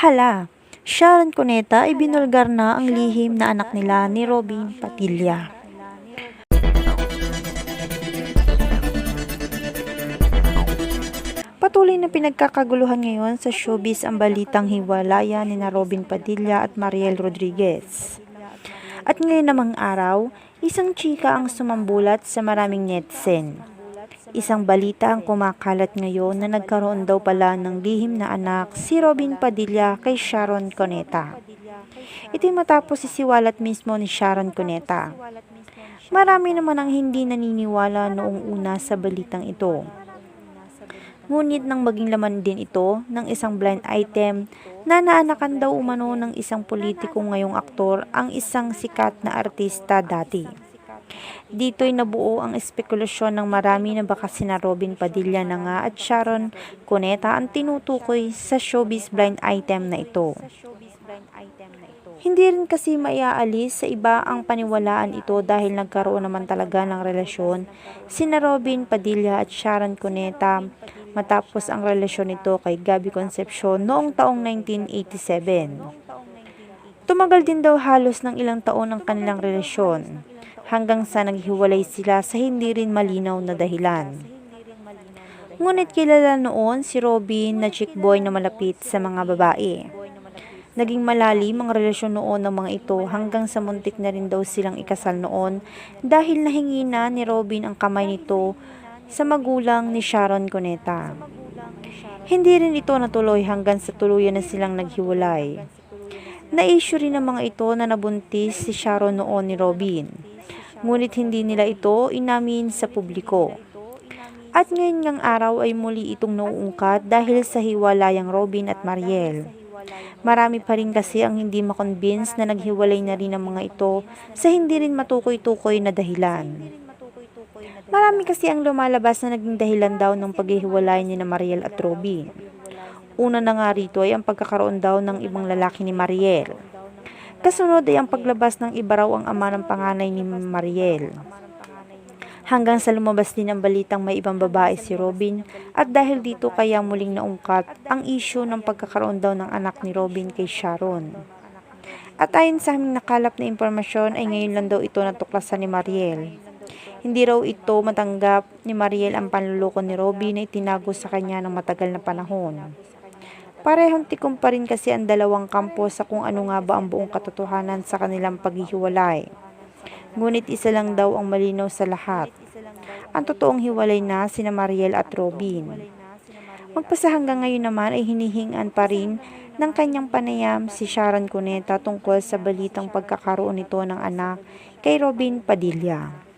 Hala, Sharon Cuneta ay binulgar na ang lihim na anak nila ni Robin Padilla. Patuloy na pinagkakaguluhan ngayon sa showbiz ang balitang hiwalayan ni na Robin Padilla at Mariel Rodriguez. At ngayon namang araw, isang chika ang sumambulat sa maraming netizen. Isang balita ang kumakalat ngayon na nagkaroon daw pala ng lihim na anak si Robin Padilla kay Sharon Cuneta. Ito'y matapos sisiwalat mismo ni Sharon Cuneta. Marami naman ang hindi naniniwala noong una sa balitang ito. Ngunit nang maging laman din ito ng isang blind item na naanakan daw umano ng isang politiko ngayong aktor ang isang sikat na artista dati. Dito'y nabuo ang espekulasyon ng marami na baka sina Robin Padilla na nga at Sharon Cuneta ang tinutukoy sa showbiz blind item na ito. Hindi rin kasi maiaalis sa iba ang paniwalaan ito dahil nagkaroon naman talaga ng relasyon sina Robin Padilla at Sharon Cuneta matapos ang relasyon nito kay Gabby Concepcion noong taong 1987. Tumagal din daw halos ng ilang taon ang kanilang relasyon hanggang sa naghiwalay sila sa hindi rin malinaw na dahilan. Ngunit kilala noon si Robin na chick boy na malapit sa mga babae. Naging malalim ang relasyon noon ng mga ito hanggang sa muntik na rin daw silang ikasal noon dahil nahingi na ni Robin ang kamay nito sa magulang ni Sharon Cuneta. Hindi rin ito natuloy hanggang sa tuluyan na silang naghiwalay. Na-issue rin ng mga ito na nabuntis si Sharon noon ni Robin. Ngunit hindi nila ito inamin sa publiko. At ngayon ngang araw ay muli itong nauungkat dahil sa hiwalayang Robin at Mariel. Marami pa rin kasi ang hindi makonvince na naghiwalay na rin ang mga ito sa hindi rin matukoy-tukoy na dahilan. Marami kasi ang lumalabas na naging dahilan daw ng paghihiwalay ni na Mariel at Robin. Una na nga rito ay ang pagkakaroon daw ng ibang lalaki ni Mariel. Kasunod ay ang paglabas ng iba raw ang ama ng panganay ni Mariel. Hanggang sa lumabas din ang balitang may ibang babae si Robin at dahil dito kaya muling naungkat ang isyu ng pagkakaroon daw ng anak ni Robin kay Sharon. At ayon sa aming nakalap na impormasyon ay ngayon lang daw ito natuklasan ni Mariel. Hindi raw ito matanggap ni Mariel ang panluloko ni Robin na itinago sa kanya ng matagal na panahon. Parehong tikom pa rin kasi ang dalawang kampo sa kung ano nga ba ang buong katotohanan sa kanilang paghihiwalay. Ngunit isa lang daw ang malinaw sa lahat. Ang totoong hiwalay na sina Mariel at Robin. Magpasa hanggang ngayon naman ay hinihingan pa rin ng kanyang panayam si Sharon Cuneta tungkol sa balitang pagkakaroon nito ng anak kay Robin Padilla.